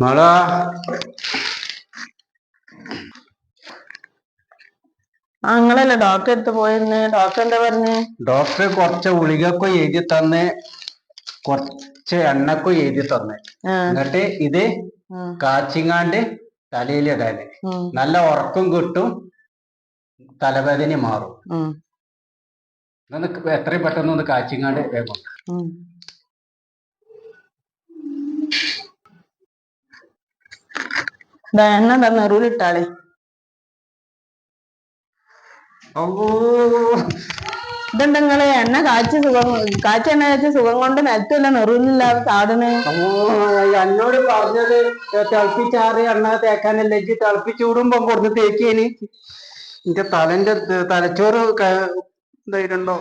മോളാ. ആ നിങ്ങളല്ലേ ഡോക്ടറെ അടുത്ത് പോയിരുന്നേ? ഡോക്ടർ എന്താ പറഞ്ഞേ? ഡോക്ടർ കുറച്ച് ഗുളികക്കും എഴുതി തന്ന് കുറച്ച് എണ്ണക്കും എഴുതി തന്ന്. എന്നിട്ട് ഇത് കാച്ചിങ്ങാണ്ട് തലയിലിടാന് നല്ല ഉറക്കം കിട്ടും തലവേദന മാറും. എത്രയും പെട്ടെന്ന് ഒന്ന് കാച്ചിങ്ങാണ്ട് വേഗം. എണ്ണ തന്നെ നെറുവിലിട്ടാളെ ഇതെന്താ നിങ്ങൾ എണ്ണ കാച്ച സുഖം കാച്ച എണ്ണ കാച്ച സുഖം കൊണ്ട് നിലത്തല്ല നെറുവിലില്ലാതെ സാധനം. എന്നോട് പറഞ്ഞത് തിളപ്പിച്ചാറി എണ്ണ തേക്കാനല്ലേ തിളപ്പിച്ചു വിടുമ്പോ കൊടുത്ത് തേക്കേന്. എന്റെ തലന്റെ തലച്ചോറ് ഇതായിട്ടുണ്ടോ.